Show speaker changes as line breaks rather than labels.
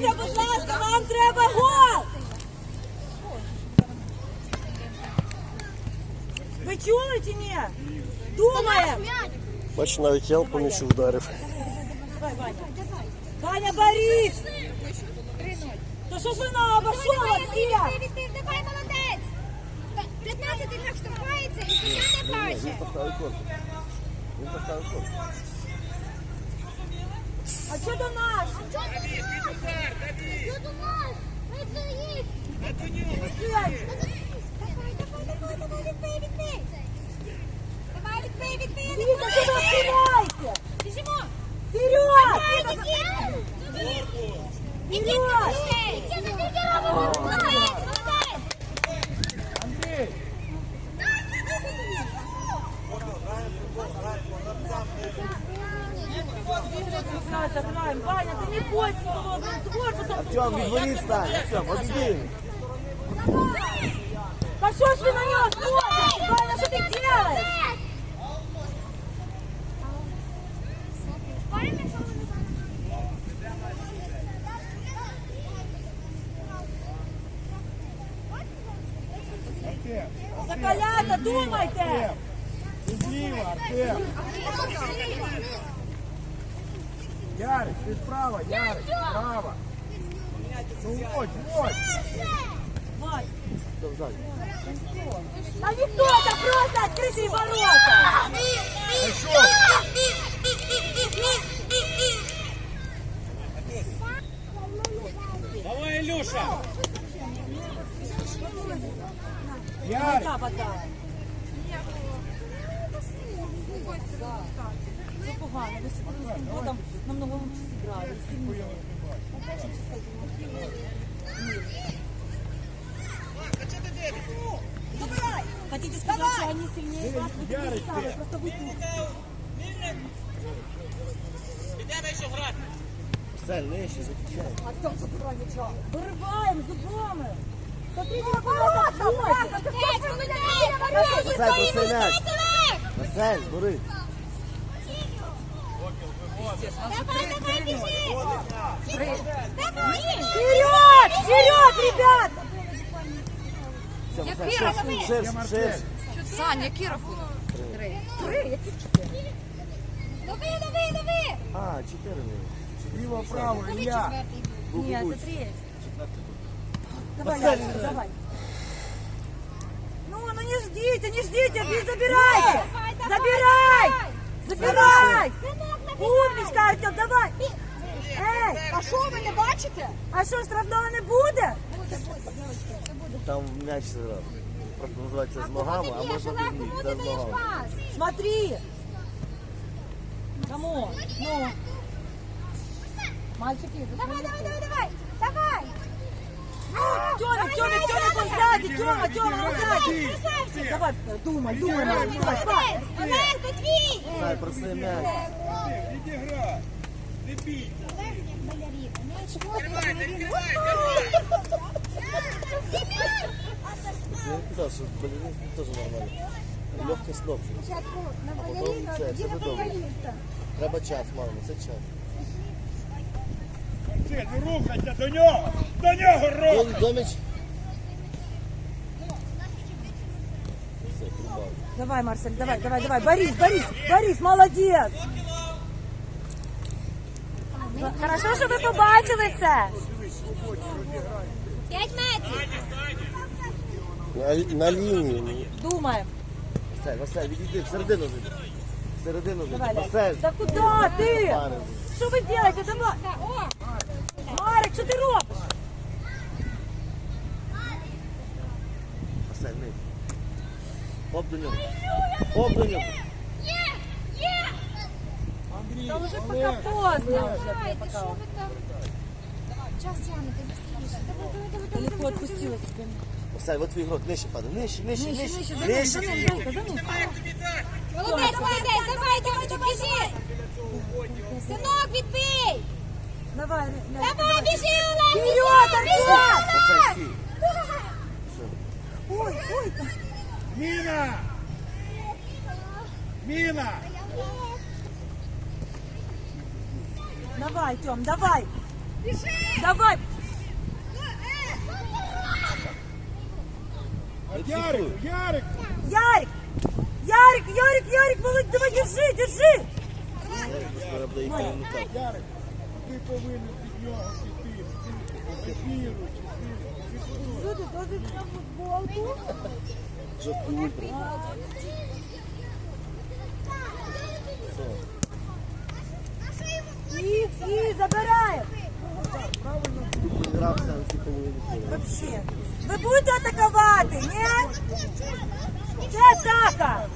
Зупиніться, будь ласка, вам треба гол! Ви чули чи ні? Думаємо!
Бач, навіть я по м'ячу вдарив.
Ваня. Борис! То що ж ви на обошла всі?
Давай, молодець! 15 так штовхається і суддя не бачить.
Поставив корпус. Він поставив корпус.
А що до нас?
А Що до нас? Що до нас? Ми до їх!
Давай,
Давай, давай, давай, давай, відбий, відбий! Давай, відбий, відбий!
Віка, що ви втираєте?
Біжимо!
Вперед!
Нікіта! Нікіта! Нікіта, Нікіта, молодець, молодець!
Надо, граем. Ваня, ты не бойся, его, блин, корпусом
Артем, відворіт стань. Артем, обійди.
Да что ж вы на него смотрите? Ваня, что ты делаешь? Закалята, думайте!
Зліва, Артем. Ярик, ти справа, Ярик, справа. Ну
Там ззаді.
а никто это просто открытые ворота!
Давай, Ілюша. Ярик,
Вода, вода. Все погано, ви з цим годом намного лучше зіграли. Хотите сказать, что они сильнее вас? Вы такие же самые, просто вы тут.
Все, нижче, закачай.
А кто же нічого? Вириваємо зубами. Смотрите, як у нас обходять.
Василь, проси м'яч. Василь, бери.
Давай, давай, біжи! Давай!
Вперед! Вперед, ребят!
Все, Василь, ширше, ширше, ширше.
Сань, який рахунок?
Дави, дави, дави!
А, чотири не.
ліво, право, Ілля.
Нет, это треть. Давай,
Василь,
Ляшка, давай. Ну, ну не ждите, не ждите, бей, забирайте! Забирай! Забирай! Умничка, Артем, давай! Ей,
А що ви не бачите?
а що, штрафного не буде?
Там м'яч зіграв. Просто називається з ногами, а можна без ніг. Це з ногами.
Смотри! Кому? Ну. Мальчики,
Давай, давай, давай, давай! Давай!
Тёмик, Тёмик, Тёмик, он сзади, Тёма, Тёма, он сзади. Давай, думай, думай, мам, давай, давай.
Олег, то твій!
Проси м'яч.
Відіграй. Не бій.
Я казав, що балерин теж нормально. Легке сноп. А потім це, все добре. Треба час, мама, це час.
Рухайся до нього. До нього рух.
Дом,
Давай, Марсель, давай, давай, давай. Борис, Борис, Борис, молодец. Хорошо, що ви побачили це.
5 метрів!
На, на лінії.
Думаємо.
Василь, Василь, відійди, всередину зайди. Всередину
Давай,
зайди. Василь.
Да куда ти?
Парень.
Що ви робите? Давай. Марик, що ти робиш?
Василь, низ. Оп до нього. Оп до нього.
Є! Є!
Та вже поки поздно.
Давайте, що ви там? Час тягнете, быстріше. Давай, давай, давай, давай.
Далеко відпустила тебе.
Василь, от твій грот, нижче падає. Нижче, нижче,
Нижче,
нижче.
Молодець, молодець, давай, давай, давай, біжи! Синок, відбий!
Давай,
Давай, біжи, Олег, біжи! Біжи, Олег!
Ой, ой, та.
Міна. Міна.
Давай, Тём, давай.
Біжи!
Давай.
Ярик, Ярик.
Ярик. Ярик, Ярик, Ярик, молодь, давай, держи, держи.
Зараз буде їх перемикати.
Ярик, ти повинен під нього ти,
досить на футболку? І, і, забираємо.
Поля.
Вообще. Ви будете атакувати, ні? Це атака.